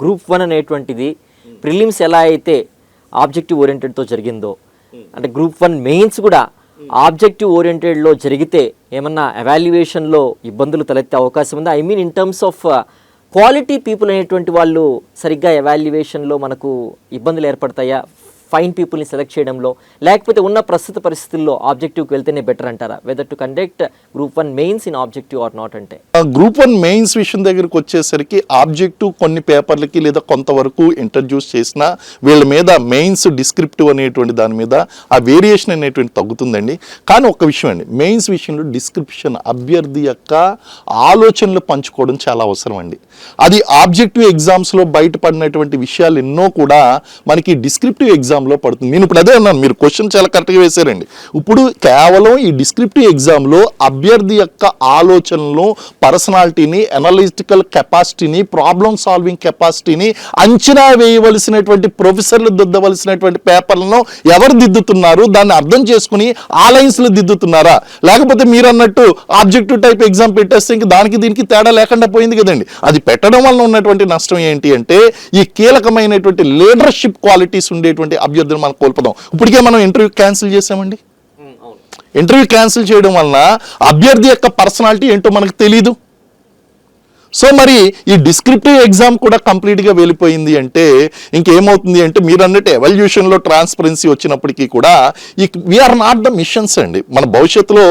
Group one అనేటువంటిది prelims ఎలా అయితే ఆబ్జెక్టివ్ ఓరియంటెడ్తో జరిగిందో అంటే గ్రూప్ వన్ మెయిన్స్ కూడా ఆబ్జెక్టివ్ ఓరియంటెడ్లో జరిగితే ఏమన్నా అవాల్యుయేషన్లో ఇబ్బందులు తలెత్తే అవకాశం ఉందా? I mean in terms of quality people అనేటువంటి వాళ్ళు సరిగ్గా ఎవాల్యుయేషన్లో మనకు ఇబ్బందులు ఏర్పడతాయా? ఫైన్ పీపుల్ని సెలెక్ట్ చేయడంలో లేకపోతే ఉన్న ప్రస్తుత పరిస్థితుల్లో ఆబ్జెక్టివ్కి వెళ్తేనే బెటర్ అంటారా? Whether to conduct group one mains in objective or not అంటే. గ్రూప్ వన్ మెయిన్స్ విషయం దగ్గరికి వచ్చేసరికి ఆబ్జెక్టివ్ కొన్ని పేపర్లకి లేదా కొంతవరకు ఇంట్రడ్యూస్ చేసిన వీళ్ళ మీద మెయిన్స్ డిస్క్రిప్టివ్ అనేటువంటి దాని మీద ఆ వేరియేషన్ అనేటువంటి తగ్గుతుందండి. కానీ ఒక విషయం అండి మెయిన్స్ విషయంలో డిస్క్రిప్షన్ అభ్యర్థి యొక్క ఆలోచనలు పంచుకోవడం చాలా అవసరం అండి. అది ఆబ్జెక్టివ్ ఎగ్జామ్స్లో బయటపడినటువంటి విషయాలు ఎన్నో కూడా మనకి డిస్క్రిప్టివ్ ఎగ్జామ్లో పడుతుంది. నేను ఇప్పుడు అదే అన్నాను మీరు క్వశ్చన్ చాలా కరెక్ట్గా వేశారండి ఇప్పుడు కేవలం ఈ డిస్క్రిప్టివ్ ఎగ్జామ్లో అభ్యర్థి యొక్క ఆలోచనలు పర్సనాలిటీని అనలిటికల్ కెపాసిటీని ప్రాబ్లమ్ సాల్వింగ్ కెపాసిటీని అంచనా వేయవలసినటువంటి ప్రొఫెసర్లు దిద్దవలసినటువంటి పేపర్లను ఎవరు దిద్దుతున్నారు? దాన్ని అర్థం చేసుకుని ఆ లైన్స్లో దిద్దుతున్నారా? లేకపోతే మీరు అన్నట్టు ఆబ్జెక్టివ్ టైప్ ఎగ్జామ్ పెట్టేస్తే ఇంక దానికి దీనికి తేడా లేకుండా పోయింది కదండి. అది పెట్టడం వలన ఉన్నటువంటి నష్టం ఏంటి అంటే ఈ కీలకమైనటువంటి లీడర్షిప్ క్వాలిటీస్ ఉండేటువంటి అభ్యర్థులు మనం కోల్పోదాం. ఇప్పటికే మనం ఇంటర్వ్యూ క్యాన్సిల్ చేసామండి ఇంటర్వ్యూ క్యాన్సిల్ చేయడం వలన అభ్యర్థి యొక్క పర్సనాలిటీ ఏంటో మనకు తెలీదు. సో మరి ఈ డిస్క్రిప్టివ్ ఎగ్జామ్ కూడా కంప్లీట్గా వెళ్ళిపోయింది అంటే ఇంకేమవుతుంది అంటే మీరు అన్నట్టు ఎవల్యూషన్లో ట్రాన్స్పరెన్సీ వచ్చినప్పటికీ కూడా ఈ వీఆర్ నాట్ ద మిషన్స్ అండి. మన భవిష్యత్తులో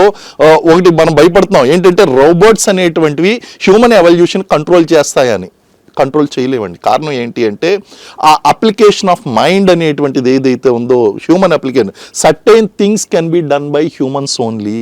ఒకటి మనం భయపడుతున్నాం. ఏంటంటే రోబోట్స్ అనేటువంటివి హ్యూమన్ ఎవల్యూషన్ కంట్రోల్ చేస్తాయని. కంట్రోల్ చేయలేమండి. కారణం ఏంటి అంటే ఆ అప్లికేషన్ ఆఫ్ మైండ్ అనేటువంటిది ఏదైతే ఉందో human application certain things can be done by humans only